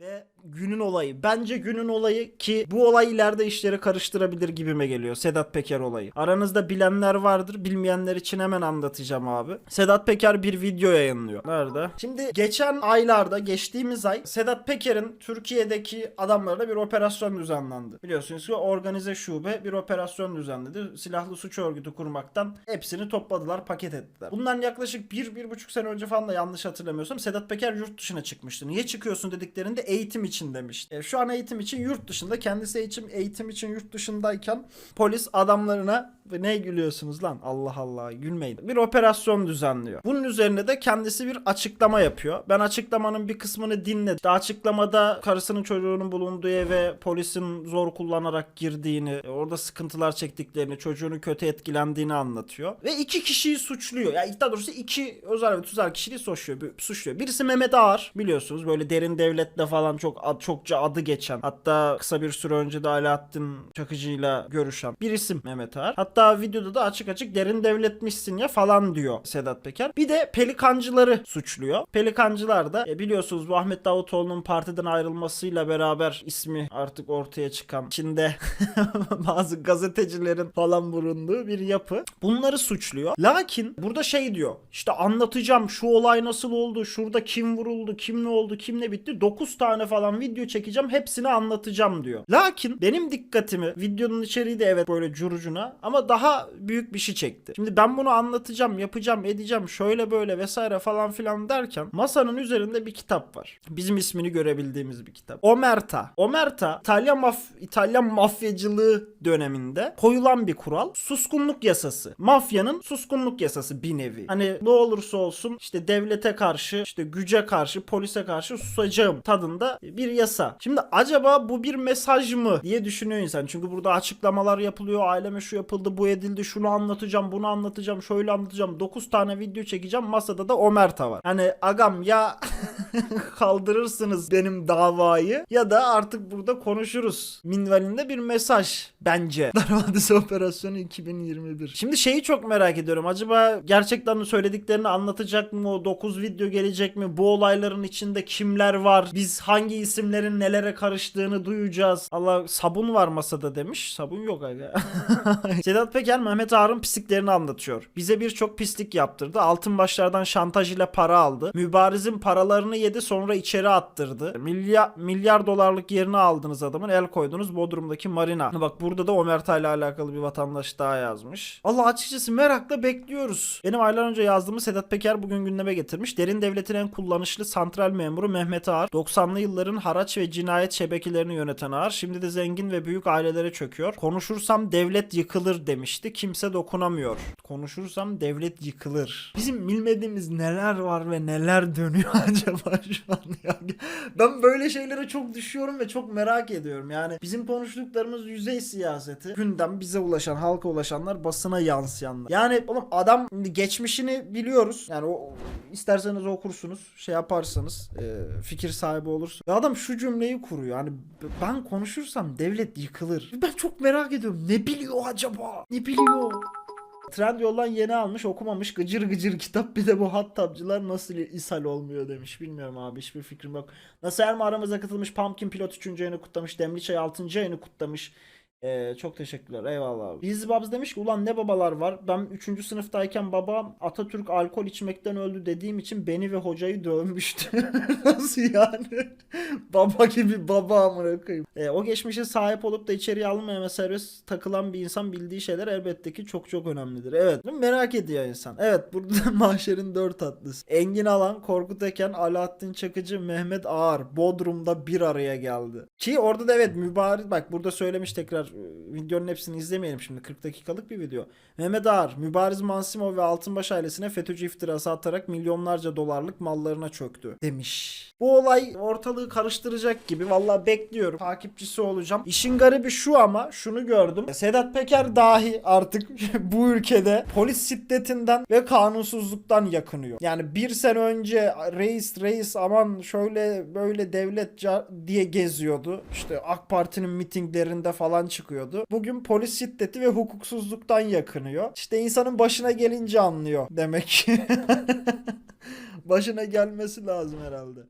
Ve günün olayı. Bence günün olayı ki bu olay ileride işleri karıştırabilir gibime geliyor. Sedat Peker olayı. Aranızda bilenler vardır. Bilmeyenler için hemen anlatacağım abi. Sedat Peker bir video yayınlıyor. Nerede? Şimdi geçen aylarda, geçtiğimiz ay Sedat Peker'in Türkiye'deki adamlarına bir operasyon düzenlendi. Biliyorsunuz ki organize şube bir operasyon düzenledi. Silahlı suç örgütü kurmaktan hepsini topladılar, paket ettiler. Bundan yaklaşık bir, bir buçuk sene önce falan da yanlış hatırlamıyorsam Sedat Peker yurt dışına çıkmıştı. Niye çıkıyorsun dediklerinde eğitim için demişti. E, şu an eğitim için yurt dışında. Kendisi eğitim, eğitim için yurt dışındayken polis adamlarına ne gülüyorsunuz lan? Allah Allah gülmeyin. Bir operasyon düzenliyor. Bunun üzerine de kendisi bir açıklama yapıyor. Ben açıklamanın bir kısmını dinledim. İşte açıklamada karısının çocuğunun bulunduğu eve polisin zor kullanarak girdiğini, orada sıkıntılar çektiklerini, çocuğunu kötü etkilendiğini anlatıyor. Ve iki kişiyi suçluyor. Yani daha doğrusu iki özel ve tüzel kişiliği suçluyor. suçluyor. Birisi Mehmet Ağar biliyorsunuz böyle derin devletle falan çok ad- çokça adı geçen. Hatta kısa bir süre önce de Alaaddin Çakıcı'yla görüşen bir isim Mehmet Ağar. Hatta videoda da açık açık derin devletmişsin ya falan diyor Sedat Peker. Bir de pelikancıları suçluyor. Pelikancılar da e, biliyorsunuz bu Ahmet Davutoğlu'nun partiden ayrılmasıyla beraber ismi artık ortaya çıkan içinde bazı gazetecilerin falan bulunduğu bir yapı. Bunları suçluyor. Lakin burada şey diyor. İşte anlatacağım şu olay nasıl oldu, şurada kim vuruldu, kim ne oldu, kim ne bitti. 9 tane falan video çekeceğim, hepsini anlatacağım diyor. Lakin benim dikkatimi videonun içeriği de evet böyle curucuna ama daha büyük bir şey çekti. Şimdi ben bunu anlatacağım, yapacağım, edeceğim, şöyle böyle vesaire falan filan derken masanın üzerinde bir kitap var. Bizim ismini görebildiğimiz bir kitap. Omerta. Omerta İtalyan maf İtalyan mafyacılığı döneminde koyulan bir kural. Suskunluk yasası. Mafyanın suskunluk yasası bir nevi. Hani ne olursa olsun işte devlete karşı, işte güce karşı, polise karşı susacağım tadında bir yasa. Şimdi acaba bu bir mesaj mı diye düşünüyor insan. Çünkü burada açıklamalar yapılıyor. Aileme şu yapıldı, bu edildi, şunu anlatacağım, bunu anlatacağım, şöyle anlatacağım. 9 tane video çekeceğim. Masada da Omerta var. Hani agam ya kaldırırsınız benim davayı ya da artık burada konuşuruz. Minvalinde bir mesaj bence. Darvadisi Operasyonu 2021. Şimdi şeyi çok merak ediyorum. Acaba gerçekten söylediklerini anlatacak mı? O 9 video gelecek mi? Bu olayların içinde kimler var? Biz hangi isimlerin nelere karıştığını duyacağız. Allah sabun var masada demiş. Sabun yok aga. Sedat Peker Mehmet Ağar'ın pisliklerini anlatıyor. Bize birçok pislik yaptırdı. Altın başlardan şantaj ile para aldı. Mübarizin paralarını yedi sonra içeri attırdı. Milyar, milyar dolarlık yerini aldınız adamın. El koydunuz Bodrum'daki marina. Bak burada da Omerta ile alakalı bir vatandaş daha yazmış. Allah açıkçası merakla bekliyoruz. Benim aylar önce yazdığımı Sedat Peker bugün gündeme getirmiş. Derin devletin en kullanışlı santral memuru Mehmet Ağar. 90'lı yılların haraç ve cinayet şebekelerini yöneten Ağar. Şimdi de zengin ve büyük ailelere çöküyor. Konuşursam devlet yıkılır demişti. Kimse dokunamıyor. Konuşursam devlet yıkılır. Bizim bilmediğimiz neler var ve neler dönüyor acaba şu an ya. Ben böyle şeylere çok düşüyorum ve çok merak ediyorum. Yani bizim konuştuklarımız yüzey siyaseti. Gündem bize ulaşan, halka ulaşanlar, basına yansıyanlar. Yani oğlum adam geçmişini biliyoruz. Yani o isterseniz okursunuz, şey yaparsanız, e, fikir sahibi olursunuz. Ve adam şu cümleyi kuruyor. Yani ben konuşursam devlet yıkılır. Ben çok merak ediyorum. Ne biliyor acaba? Ne biliyor? Trendyol'dan yeni almış okumamış gıcır gıcır kitap bir de bu hattabcılar nasıl ishal olmuyor demiş. Bilmiyorum abi hiçbir fikrim yok. Nasıl Erma aramıza katılmış Pumpkin Pilot 3. ayını kutlamış. Demli Çay 6. ayını kutlamış. Ee, çok teşekkürler eyvallah. Biz Babs demiş ki ulan ne babalar var. Ben 3. sınıftayken babam Atatürk alkol içmekten öldü dediğim için beni ve hocayı dövmüştü. Nasıl yani? baba gibi baba amına koyayım. Ee, o geçmişe sahip olup da içeriye alınmaya serbest takılan bir insan bildiği şeyler elbette ki çok çok önemlidir. Evet merak ediyor insan. Evet burada mahşerin dört atlısı. Engin Alan, Korkut Eken, Alaaddin Çakıcı, Mehmet Ağar Bodrum'da bir araya geldi. Ki orada da evet mübarek bak burada söylemiş tekrar e, videonun hepsini izlemeyelim şimdi 40 dakikalık bir video. Mehmet Ağar, Mübariz Mansimov ve Altınbaş ailesine FETÖ'cü iftirası atarak milyonlarca dolarlık mallarına çöktü demiş. Bu olay ortalığı karıştıracak gibi valla bekliyorum. Takipçisi olacağım. İşin garibi şu ama şunu gördüm. Sedat Peker dahi artık bu ülkede polis şiddetinden ve kanunsuzluktan yakınıyor. Yani bir sene önce reis reis aman şöyle böyle devlet diye geziyordu. İşte AK Parti'nin mitinglerinde falan çıkıyordu. Bugün polis şiddeti ve hukuksuzluktan yakınıyor. İşte insanın başına gelince anlıyor demek ki. başına gelmesi lazım herhalde.